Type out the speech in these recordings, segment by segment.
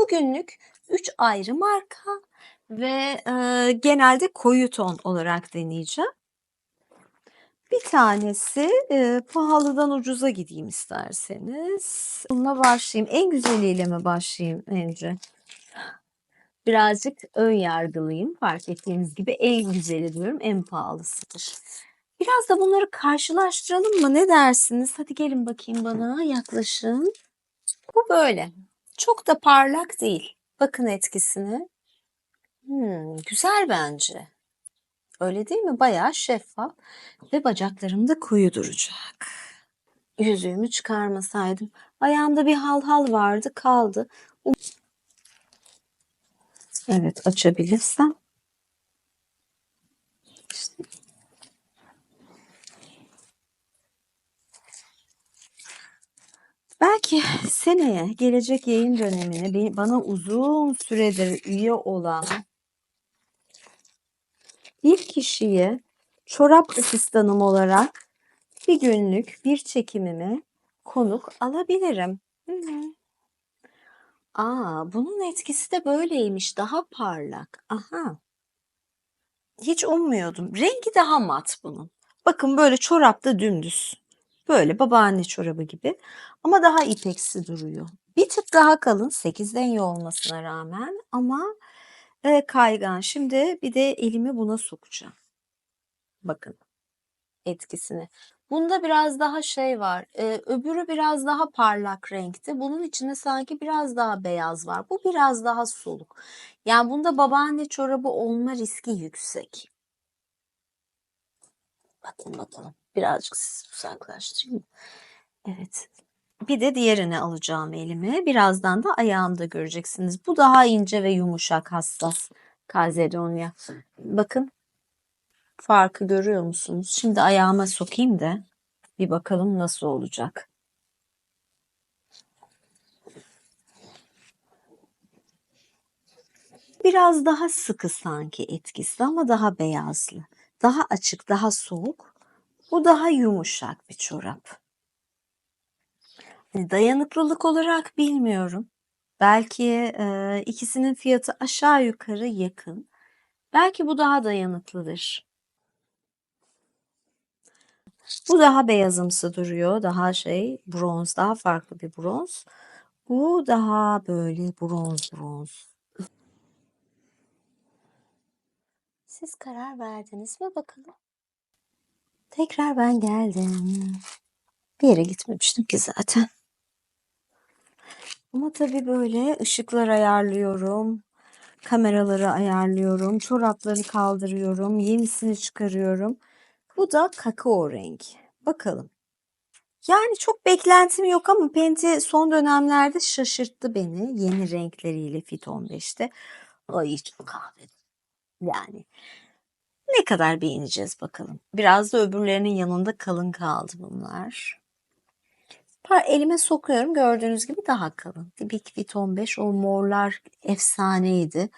Bugünlük 3 ayrı marka ve e, genelde koyu ton olarak deneyeceğim. Bir tanesi e, pahalıdan ucuza gideyim isterseniz. Bununla başlayayım. En güzeliyle mi başlayayım önce? Birazcık ön yargılıyım. Fark ettiğiniz gibi en güzeli diyorum en pahalısıdır. Biraz da bunları karşılaştıralım mı? Ne dersiniz? Hadi gelin bakayım bana yaklaşın. Bu böyle. Çok da parlak değil. Bakın etkisini. Hmm, güzel bence. Öyle değil mi? Bayağı şeffaf ve bacaklarım da koyu duracak. Yüzüğümü çıkarmasaydım. Ayağımda bir hal hal vardı kaldı. Evet açabilirsem. İşte. Belki seneye gelecek yayın dönemine beni- bana uzun süredir üye olan bir kişiye çorap asistanım olarak bir günlük bir çekimime konuk alabilirim. Hı hı. Aa, bunun etkisi de böyleymiş. Daha parlak. Aha. Hiç ummuyordum. Rengi daha mat bunun. Bakın böyle çorap da dümdüz. Böyle babaanne çorabı gibi. Ama daha ipeksi duruyor. Bir tık daha kalın. 8 denye olmasına rağmen. Ama e, kaygan. Şimdi bir de elimi buna sokacağım. Bakın etkisini. Bunda biraz daha şey var. e, öbürü biraz daha parlak renkti. Bunun içinde sanki biraz daha beyaz var. Bu biraz daha soluk. Yani bunda babaanne çorabı olma riski yüksek. Bakın bakalım. Birazcık sizi uzaklaştırayım. Evet. Bir de diğerini alacağım elime. Birazdan da ayağımda göreceksiniz. Bu daha ince ve yumuşak hassas. Kalzedonya. Bakın farkı görüyor musunuz? Şimdi ayağıma sokayım da bir bakalım nasıl olacak. Biraz daha sıkı sanki etkisi ama daha beyazlı. Daha açık, daha soğuk. Bu daha yumuşak bir çorap. Hani dayanıklılık olarak bilmiyorum. Belki e, ikisinin fiyatı aşağı yukarı yakın. Belki bu daha dayanıklıdır. Bu daha beyazımsı duruyor. Daha şey bronz, daha farklı bir bronz. Bu daha böyle bronz bronz. Siz karar verdiniz mi bakalım? Tekrar ben geldim. Bir yere gitmemiştim ki zaten. Ama tabii böyle ışıklar ayarlıyorum. Kameraları ayarlıyorum. Çorapları kaldırıyorum. Yenisini çıkarıyorum. Bu da kakao renk. Bakalım. Yani çok beklentim yok ama Penti son dönemlerde şaşırttı beni yeni renkleriyle Fit 15'te. Ay çok kahve. Yani ne kadar beğeneceğiz bakalım. Biraz da öbürlerinin yanında kalın kaldı bunlar. Elime sokuyorum gördüğünüz gibi daha kalın. Big Fit 15 o morlar efsaneydi.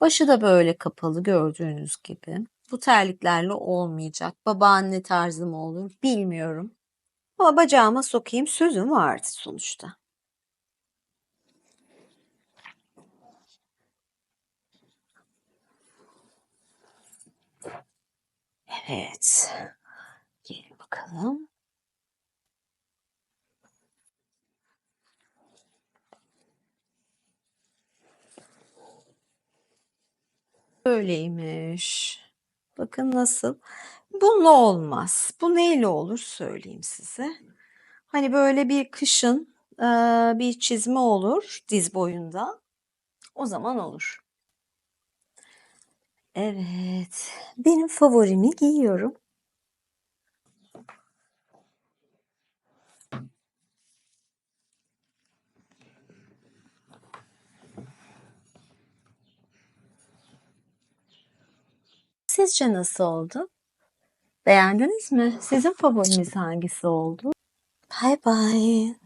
Başı da böyle kapalı gördüğünüz gibi. Bu terliklerle olmayacak. Babaanne tarzı mı olur bilmiyorum. Ama bacağıma sokayım sözüm vardı sonuçta. Evet. Gelin bakalım. Böyleymiş. Bakın nasıl. Bununla olmaz. Bu neyle olur söyleyeyim size. Hani böyle bir kışın bir çizme olur diz boyunda. O zaman olur. Evet. Benim favorimi giyiyorum. Sizce nasıl oldu? Beğendiniz mi? Sizin favoriniz hangisi oldu? Bye bye.